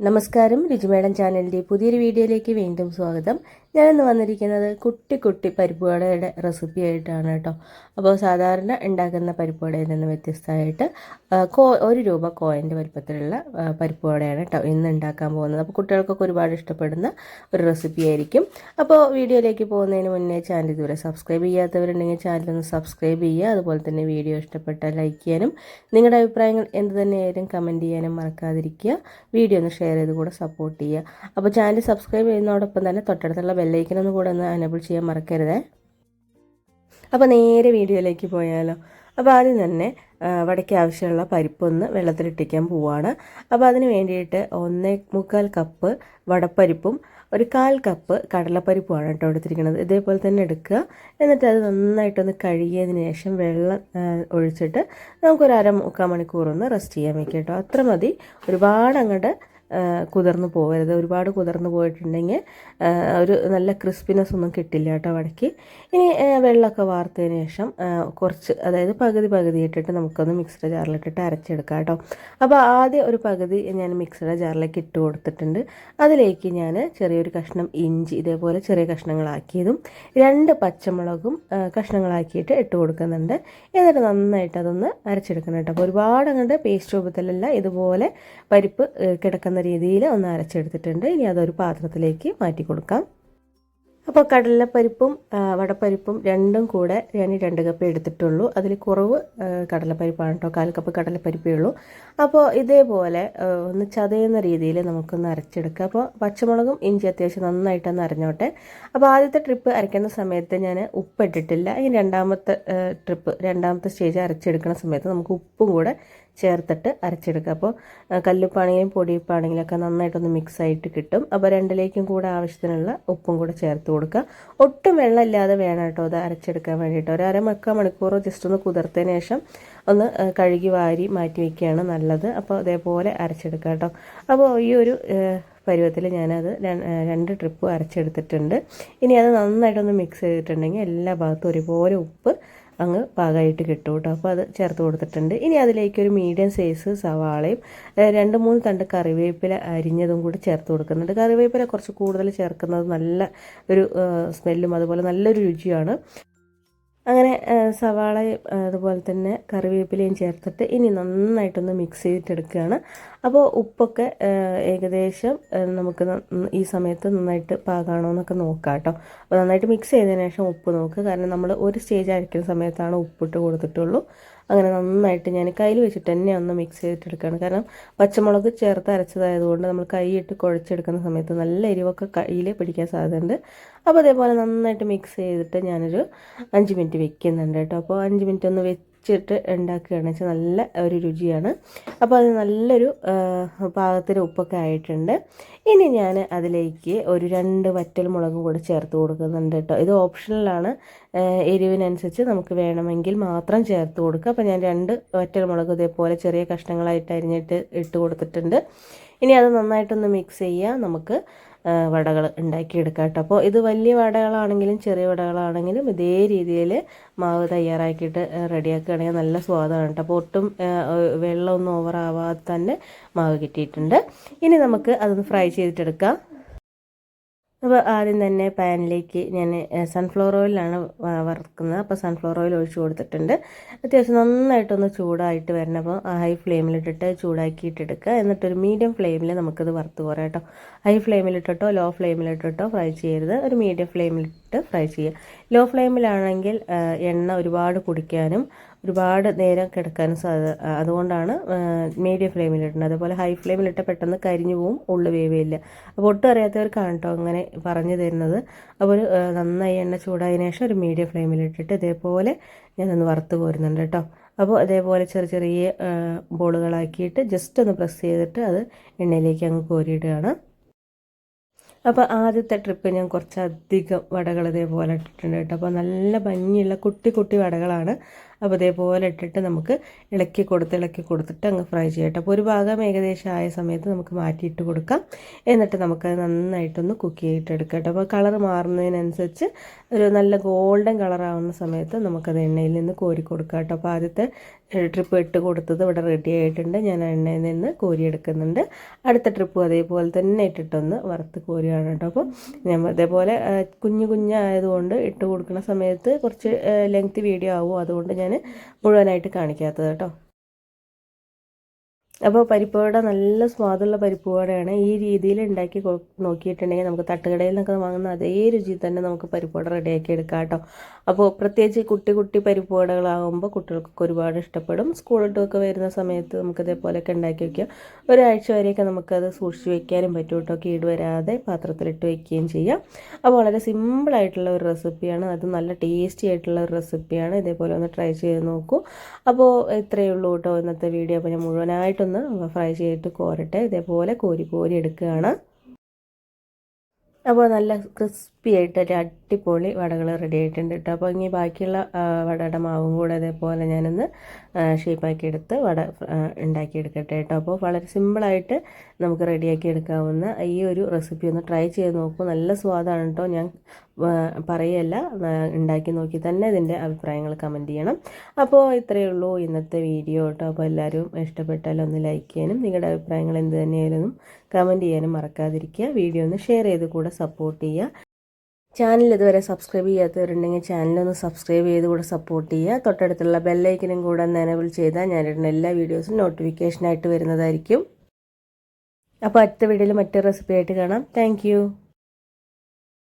നമസ്കാരം രുചിമേടം ചാനലിന്റെ പുതിയൊരു വീഡിയോയിലേക്ക് വീണ്ടും സ്വാഗതം. ഞാനിന്ന് വന്നിരിക്കുന്നത് കുട്ടി കുട്ടി പരിപ്പുവടയുടെ റെസിപ്പി ആയിട്ടാണ് കേട്ടോ. അപ്പോൾ സാധാരണ ഉണ്ടാക്കുന്ന പരിപ്പുവടയിൽ നിന്ന് വ്യത്യസ്തമായിട്ട് കോ ഒരു രൂപ കോയിന്റെ വലുപ്പത്തിലുള്ള പരിപ്പ് പരിപ്പുവടയാണ് കേട്ടോ ഇന്ന് ഉണ്ടാക്കാൻ പോകുന്നത്. അപ്പോൾ കുട്ടികൾക്കൊക്കെ ഒരുപാട് ഇഷ്ടപ്പെടുന്ന ഒരു റെസിപ്പി ആയിരിക്കും. അപ്പോൾ വീഡിയോയിലേക്ക് പോകുന്നതിന് മുന്നേ ചാനൽ ഇതുവരെ സബ്സ്ക്രൈബ് ചെയ്യാത്തവരുണ്ടെങ്കിൽ ചാനൽ ഒന്ന് സബ്സ്ക്രൈബ് ചെയ്യുക. അതുപോലെ തന്നെ വീഡിയോ ഇഷ്ടപ്പെട്ടാൽ ലൈക്ക് ചെയ്യാനും നിങ്ങളുടെ അഭിപ്രായങ്ങൾ എന്ത് തന്നെയായാലും കമന്റ് ചെയ്യാനും മറക്കാതിരിക്കുക. വീഡിയോ ഒന്ന് ഷെയർ ചെയ്ത് കൂടെ സപ്പോർട്ട് ചെയ്യുക. അപ്പോൾ ചാനൽ സബ്സ്ക്രൈബ് ചെയ്യുന്നതോടൊപ്പം തന്നെ തൊട്ടടുത്തുള്ള ബെല്ലൈക്കനൊന്നും കൂടെ ഒന്ന് അനബിൾ ചെയ്യാൻ മറക്കരുതേ. അപ്പോൾ നേരെ വീഡിയോയിലേക്ക് പോയാലോ. അപ്പോൾ ആദ്യം തന്നെ വടയ്ക്ക് ആവശ്യമുള്ള പരിപ്പൊന്ന് വെള്ളത്തിലിട്ടിക്കാൻ പോവുകയാണ് അപ്പോൾ അതിന് വേണ്ടിയിട്ട് ഒന്നേ മുക്കാൽ കപ്പ് വടപ്പരിപ്പും ഒരു കാൽ കപ്പ് കടലപ്പരിപ്പുമാണ് കേട്ടോ എടുത്തിരിക്കുന്നത്. ഇതേപോലെ തന്നെ എടുക്കുക. എന്നിട്ട് അത് നന്നായിട്ടൊന്ന് കഴുകിയതിന് ശേഷം വെള്ളം ഒഴിച്ചിട്ട് നമുക്കൊരു അര മുക്കാൽ മണിക്കൂറൊന്ന് റെസ്റ്റ് ചെയ്യാൻ വയ്ക്കാം കേട്ടോ. അത്ര മതി. ഒരുപാട് അങ്ങോട്ട് കുതിർന്ന് പോകരുത് ഒരുപാട് കുതിർന്ന് പോയിട്ടുണ്ടെങ്കിൽ ഒരു നല്ല ക്രിസ്പിനെസ് ഒന്നും കിട്ടില്ല കേട്ടോ വടക്ക്. ഇനി വെള്ളമൊക്കെ വാർത്തതിന് ശേഷം കുറച്ച് അതായത് പകുതി പകുതി ഇട്ടിട്ട് നമുക്കൊന്ന് മിക്സിയുടെ ജാറിലിട്ടിട്ട് അരച്ചെടുക്കാം കേട്ടോ. അപ്പോൾ ആദ്യം ഒരു പകുതി ഞാൻ മിക്സിയുടെ ജാറിലേക്ക് ഇട്ട് കൊടുത്തിട്ടുണ്ട്. അതിലേക്ക് ഞാൻ ചെറിയൊരു കഷ്ണം ഇഞ്ചി ഇതേപോലെ ചെറിയ കഷ്ണങ്ങളാക്കിയതും രണ്ട് പച്ചമുളകും കഷ്ണങ്ങളാക്കിയിട്ട് ഇട്ട് കൊടുക്കുന്നുണ്ട്. എന്നിട്ട് നന്നായിട്ട് അതൊന്ന് അരച്ചെടുക്കണം കേട്ടോ. അപ്പോൾ ഒരുപാട് അങ്ങോട്ട് പേസ്റ്റ് രൂപത്തിലല്ല ഇതുപോലെ പരിപ്പ് ഏ, കിടക്കുന്ന രീതിയിൽ ഒന്ന് അരച്ചെടുത്തിട്ടുണ്ട്. ഇനി അതൊരു പാത്രത്തിലേക്ക് മാറ്റി കൊടുക്കാം. അപ്പോൾ കടലപ്പരിപ്പും വടപ്പരിപ്പും രണ്ടും കൂടെ ഞാൻ രണ്ട് കപ്പ് എടുത്തിട്ടുള്ളൂ. അതിൽ കുറവ് കടലപ്പരിപ്പാണ് കേട്ടോ. കാൽ കപ്പ് കടലപ്പരിപ്പേ ഉള്ളൂ. അപ്പോൾ ഇതേപോലെ ഒന്ന് ചതയുന്ന രീതിയിൽ നമുക്കൊന്ന് അരച്ചെടുക്കാം. അപ്പോൾ പച്ചമുളകും ഇഞ്ചി അത്യാവശ്യം നന്നായിട്ടൊന്ന് അരഞ്ഞോട്ടെ. അപ്പോൾ ആദ്യത്തെ ട്രിപ്പ് അരയ്ക്കുന്ന സമയത്ത് ഞാൻ ഉപ്പ് ഉപ്പിട്ടിട്ടില്ല ഇനി രണ്ടാമത്തെ ട്രിപ്പ് രണ്ടാമത്തെ സ്റ്റേജ് അരച്ചെടുക്കുന്ന സമയത്ത് നമുക്ക് ഉപ്പും കൂടെ ചേർത്തിട്ട് അരച്ചെടുക്കുക. അപ്പോൾ കല്ലുപ്പാണെങ്കിലും പൊടിയുപ്പാണെങ്കിലും ഒക്കെ നന്നായിട്ടൊന്ന് മിക്സ് ആയിട്ട് കിട്ടും. അപ്പോൾ രണ്ടിലേക്കും കൂടെ ആവശ്യത്തിനുള്ള ഉപ്പും കൂടെ ചേർത്ത് കൊടുക്കുക. ഒട്ടും വെള്ളമില്ലാതെ വേണം കേട്ടോ അത് അരച്ചെടുക്കാൻ വേണ്ടിയിട്ട്. ഒരു അരമക്ക മണിക്കൂറോ ജസ്റ്റ് ഒന്ന് കുതിർത്തതിന് ശേഷം ഒന്ന് കഴുകി വാരി മാറ്റി വയ്ക്കുകയാണ് നല്ലത്. അപ്പോൾ അതേപോലെ അരച്ചെടുക്കുക കേട്ടോ. അപ്പോൾ ഈ ഒരു പരുവത്തിൽ ഞാനത് രണ്ട് ട്രിപ്പ് അരച്ചെടുത്തിട്ടുണ്ട്. ഇനി അത് നന്നായിട്ടൊന്ന് മിക്സ് ചെയ്തിട്ടുണ്ടെങ്കിൽ എല്ലാ ഭാഗത്തും ഒരുപോലെ ഉപ്പ് അങ്ങ് പാകമായിട്ട് കിട്ടും കേട്ടോ. അപ്പോൾ അത് ചേർത്ത് കൊടുത്തിട്ടുണ്ട്. ഇനി അതിലേക്ക് ഒരു മീഡിയം സൈസ് സവാളയും രണ്ട് മൂന്ന് തണ്ട് കറിവേപ്പില അരിഞ്ഞതും കൂടി ചേർത്ത് കൊടുക്കുന്നുണ്ട്. കറിവേപ്പില കുറച്ച് കൂടുതൽ ചേർക്കുന്നത് നല്ല ഒരു സ്മെല്ലും അതുപോലെ നല്ലൊരു രുചിയാണ് അങ്ങനെ സവാളയും അതുപോലെ തന്നെ കറിവേപ്പിലയും ചേർത്തിട്ട് ഇനി നന്നായിട്ടൊന്ന് മിക്സ് ചെയ്തിട്ടെടുക്കുകയാണ്. അപ്പോൾ ഉപ്പൊക്കെ ഏകദേശം നമുക്ക് ഈ സമയത്ത് നന്നായിട്ട് പാകാണോ എന്നൊക്കെ നോക്കാം കേട്ടോ അപ്പോൾ നന്നായിട്ട് മിക്സ് ചെയ്തതിന് ശേഷം ഉപ്പ് നോക്കുക കാരണം നമ്മൾ ഒരു സ്റ്റേജ് അരയ്ക്കുന്ന സമയത്താണ് ഉപ്പിട്ട് കൊടുത്തിട്ടുള്ളൂ. അങ്ങനെ നന്നായിട്ട് ഞാൻ കയ്യിൽ വെച്ചിട്ട് തന്നെ ഒന്ന് മിക്സ് ചെയ്തിട്ടെടുക്കുകയാണ് കാരണം പച്ചമുളക് ചേർത്ത് അരച്ചതായതുകൊണ്ട് നമ്മൾ കൈയിട്ട് കുഴച്ചെടുക്കുന്ന സമയത്ത് നല്ല എരിവൊക്കെ കയ്യിൽ പിടിക്കാൻ സാധ്യതയുണ്ട്. അപ്പോൾ അതേപോലെ നന്നായിട്ട് മിക്സ് ചെയ്തിട്ട് ഞാനൊരു അഞ്ച് മിനിറ്റ് വെക്കുന്നുണ്ട് കേട്ടോ. അപ്പോൾ അഞ്ച് മിനിറ്റ് ഒന്ന് വെച്ചിട്ട് ഉണ്ടാക്കുകയാണ്. വെച്ചാൽ നല്ല ഒരു രുചിയാണ്. അപ്പോൾ അത് നല്ലൊരു പാകത്തിന് ഉപ്പൊക്കെ ആയിട്ടുണ്ട്. ഇനി ഞാൻ അതിലേക്ക് ഒരു രണ്ട് വറ്റൽ മുളകും കൂടെ ചേർത്ത് കൊടുക്കുന്നുണ്ട് കേട്ടോ. ഇത് ഓപ്ഷണലാണ് എരിവിനനുസരിച്ച് നമുക്ക് വേണമെങ്കിൽ മാത്രം ചേർത്ത് കൊടുക്കുക അപ്പോൾ ഞാൻ രണ്ട് വറ്റൽ മുളക് ഇതേപോലെ ചെറിയ കഷ്ണങ്ങളായിട്ട് അരിഞ്ഞിട്ട് ഇട്ട് കൊടുത്തിട്ടുണ്ട്. ഇനി അത് നന്നായിട്ടൊന്ന് മിക്സ് ചെയ്യുക നമുക്ക് വടകൾ ഉണ്ടാക്കിയെടുക്കാം കേട്ടോ അപ്പോൾ ഇത് വലിയ വടകളാണെങ്കിലും ചെറിയ വടകളാണെങ്കിലും ഇതേ രീതിയിൽ മാവ് തയ്യാറാക്കിയിട്ട് റെഡിയാക്കുകയാണെങ്കിൽ നല്ല സ്വാദാണ് കേട്ടോ. അപ്പോൾ ഒട്ടും വെള്ളമൊന്നും ഓവറാവാതെ തന്നെ മാവ് കിട്ടിയിട്ടുണ്ട്. ഇനി നമുക്ക് അതൊന്ന് ഫ്രൈ ചെയ്തിട്ടെടുക്കാം. അപ്പോൾ ആദ്യം തന്നെ പാനിലേക്ക് ഞാൻ സൺഫ്ലവർ ഓയിലാണ് വറുക്കുന്നത്. അപ്പോൾ സൺഫ്ലവർ ഓയിൽ ഒഴിച്ച് കൊടുത്തിട്ടുണ്ട്. അത്യാവശ്യം നന്നായിട്ടൊന്ന് ചൂടായിട്ട് വരണം. അപ്പോൾ ഹൈ ഫ്ലെയിമിലിട്ടിട്ട് ചൂടാക്കിയിട്ടെടുക്കുക. എന്നിട്ടൊരു മീഡിയം ഫ്ലെയിമിൽ നമുക്കത് വറുത്ത് പോരാം കേട്ടോ. ഹൈ ഫ്ലെയിമിലിട്ടിട്ടോ ലോ ഫ്ലെയിമിലിട്ടിട്ടോ ഫ്രൈ ചെയ്യരുത്. ഒരു മീഡിയം ഫ്ലെയിമിലിട്ട് ഫ്രൈ ചെയ്യുക. ലോ ഫ്ലെയിമിലാണെങ്കിൽ എണ്ണ ഒരുപാട് കുടിക്കാനും ഒരുപാട് നേരം കിടക്കാനും സാധ്യത അതുകൊണ്ടാണ് മീഡിയം ഫ്ലെയിമിലിടുന്നത്. അതുപോലെ ഹൈ ഫ്ലെയിമിലിട്ട് പെട്ടെന്ന് കരിഞ്ഞു പോവും ഉള്ളു വേവയില്ല അപ്പോൾ ഒട്ടും അറിയാത്തവർക്കാണ് കേട്ടോ അങ്ങനെ പറഞ്ഞു തരുന്നത്. അപ്പോൾ നന്നായി എണ്ണ ചൂടായതിനു ശേഷം ഒരു മീഡിയം ഫ്ലെയിമിലിട്ടിട്ട് ഇതേപോലെ ഞാനൊന്ന് വറുത്ത് പോരുന്നുണ്ട് കേട്ടോ അപ്പോൾ അതേപോലെ ചെറിയ ചെറിയ ബോളുകളാക്കിയിട്ട് ജസ്റ്റ് ഒന്ന് പ്രസ് ചെയ്തിട്ട് അത് എണ്ണയിലേക്ക് അങ്ങ് കോരിയിടുകയാണ്. അപ്പോൾ ആദ്യത്തെ ട്രിപ്പ് ഞാൻ കുറച്ചധികം വടകൾ ഇതേപോലെ ഇട്ടിട്ടുണ്ട് കേട്ടോ അപ്പോൾ നല്ല ഭംഗിയുള്ള കുട്ടി കുട്ടി വടകളാണ്. അപ്പോൾ ഇതേപോലെ ഇട്ടിട്ട് നമുക്ക് ഇളക്കി കൊടുത്ത് ഇളക്കി കൊടുത്തിട്ട് അങ്ങ് ഫ്രൈ ചെയ്യട്ടെ. അപ്പോൾ ഒരു ഭാഗം ഏകദേശം ആയ സമയത്ത് നമുക്ക് മാറ്റിയിട്ട് കൊടുക്കാം. എന്നിട്ട് നമുക്കത് നന്നായിട്ടൊന്ന് കുക്ക് ചെയ്തിട്ടെടുക്കാം കേട്ടോ. അപ്പോൾ കളർ മാറുന്നതിനനുസരിച്ച് ഒരു നല്ല ഗോൾഡൻ കളറാവുന്ന സമയത്ത് നമുക്കത് എണ്ണയിൽ നിന്ന് കോരി കൊടുക്കാം കേട്ടോ. അപ്പോൾ ആദ്യത്തെ ട്രിപ്പ് ഇട്ട് കൊടുത്തത് ഇവിടെ റെഡി ആയിട്ടുണ്ട്. ഞാൻ എണ്ണയിൽ നിന്ന് കോരി എടുക്കുന്നുണ്ട് അടുത്ത ട്രിപ്പ് അതേപോലെ തന്നെ ഇട്ടിട്ടൊന്ന് വറുത്ത് കോരിയാണ് കേട്ടോ. അപ്പോൾ ഞാൻ അതേപോലെ കുഞ്ഞു കുഞ്ഞായതുകൊണ്ട് ഇട്ട് കൊടുക്കുന്ന സമയത്ത് കുറച്ച് ലെങ്ത് വീഡിയോ ആവും. അതുകൊണ്ട് ഞാൻ മുഴുവനായിട്ട് കാണിക്കാത്തത് കേട്ടോ. അപ്പോൾ പരിപ്പുവട നല്ല സ്വാദുള്ള പരിപ്പുവടയാണ്. ഈ രീതിയിൽ ഉണ്ടാക്കി നോക്കിയിട്ടുണ്ടെങ്കിൽ നമുക്ക് തട്ടുകടയിൽ നിന്നൊക്കെ വാങ്ങുന്ന അതേ രുചി തന്നെ നമുക്ക് പരിപ്പുവട റെഡിയാക്കി എടുക്കാം കേട്ടോ. അപ്പോൾ പ്രത്യേകിച്ച് കുട്ടി കുട്ടി പരിപ്പുവടകളാകുമ്പോൾ കുട്ടികൾക്കൊക്കെ ഒരുപാട് ഇഷ്ടപ്പെടും. സ്കൂളിട്ടൊക്കെ വരുന്ന സമയത്ത് നമുക്ക് ഇതേപോലെയൊക്കെ ഉണ്ടാക്കി വയ്ക്കാം ഒരാഴ്ച വരെയൊക്കെ നമുക്കത് സൂക്ഷിച്ച് വയ്ക്കാനും പറ്റും കേട്ടോ. കേട് വരാതെ പാത്രത്തിലിട്ട് വയ്ക്കുകയും ചെയ്യാം. അപ്പോൾ വളരെ സിമ്പിളായിട്ടുള്ള ഒരു റെസിപ്പിയാണ്. അത് നല്ല ടേസ്റ്റി ആയിട്ടുള്ള ഒരു റെസിപ്പിയാണ്. ഇതേപോലെ ഒന്ന് ട്രൈ ചെയ്ത് നോക്കൂ. അപ്പോൾ ഇത്രയേ ഉള്ളൂ കേട്ടോ ഇന്നത്തെ വീഡിയോ. അപ്പോൾ ഞാൻ മുഴുവനായിട്ട് ഒന്ന് ഫ്രൈ ചെയ്തിട്ട് കോരട്ടെ. ഇതേപോലെ കോരി കോരി എടുക്കുകയാണ്. അപ്പോൾ നല്ല ക്രിസ്പി ആയിട്ട് ഒരു അടിപൊളി വടകൾ റെഡി ആയിട്ടുണ്ട് കേട്ടോ അപ്പോൾ ഇനി ബാക്കിയുള്ള വടയുടെ മാവും കൂടെ അതേപോലെ ഞാനൊന്ന് ഷേപ്പാക്കി എടുത്ത് വട ഉണ്ടാക്കിയെടുക്കട്ടെ കേട്ടോ അപ്പോൾ വളരെ സിമ്പിളായിട്ട് നമുക്ക് റെഡിയാക്കി എടുക്കാവുന്ന ഈ ഒരു റെസിപ്പി ഒന്ന് ട്രൈ ചെയ്ത് നോക്കൂ. നല്ല സ്വാദാണ് കേട്ടോ ഞാൻ പറയല്ല ഉണ്ടാക്കി നോക്കി തന്നെ ഇതിന്റെ അഭിപ്രായങ്ങൾ കമന്റ് ചെയ്യണം. അപ്പോൾ ഇത്രയേ ഉള്ളൂ ഇന്നത്തെ വീഡിയോ കേട്ടോ അപ്പോൾ എല്ലാവരും ഇഷ്ടപ്പെട്ടാൽ ഒന്ന് ലൈക്ക് ചെയ്യാനും നിങ്ങളുടെ അഭിപ്രായങ്ങൾ എന്ത് തന്നെയായാലും കമന്റ് ചെയ്യാനും മറക്കാതിരിക്കുക. വീഡിയോ ഒന്ന് ഷെയർ ചെയ്ത് കൂടെ സപ്പോർട്ട് ചെയ്യുക. ചാനൽ ഇതുവരെ സബ്സ്ക്രൈബ് ചെയ്യാത്തവരുണ്ടെങ്കിൽ ചാനലൊന്ന് സബ്സ്ക്രൈബ് ചെയ്ത് കൂടെ സപ്പോർട്ട് ചെയ്യുക. തൊട്ടടുത്തുള്ള ബെല്ലൈക്കനും കൂടെ ഒന്ന് എനേബിൾ ചെയ്താൽ ഞാനിടുന്ന എല്ലാ വീഡിയോസും നോട്ടിഫിക്കേഷനായിട്ട് വരുന്നതായിരിക്കും. അപ്പോൾ അടുത്ത വീഡിയോയിൽ മറ്റൊരു റെസിപ്പി ആയിട്ട് കാണാം. താങ്ക്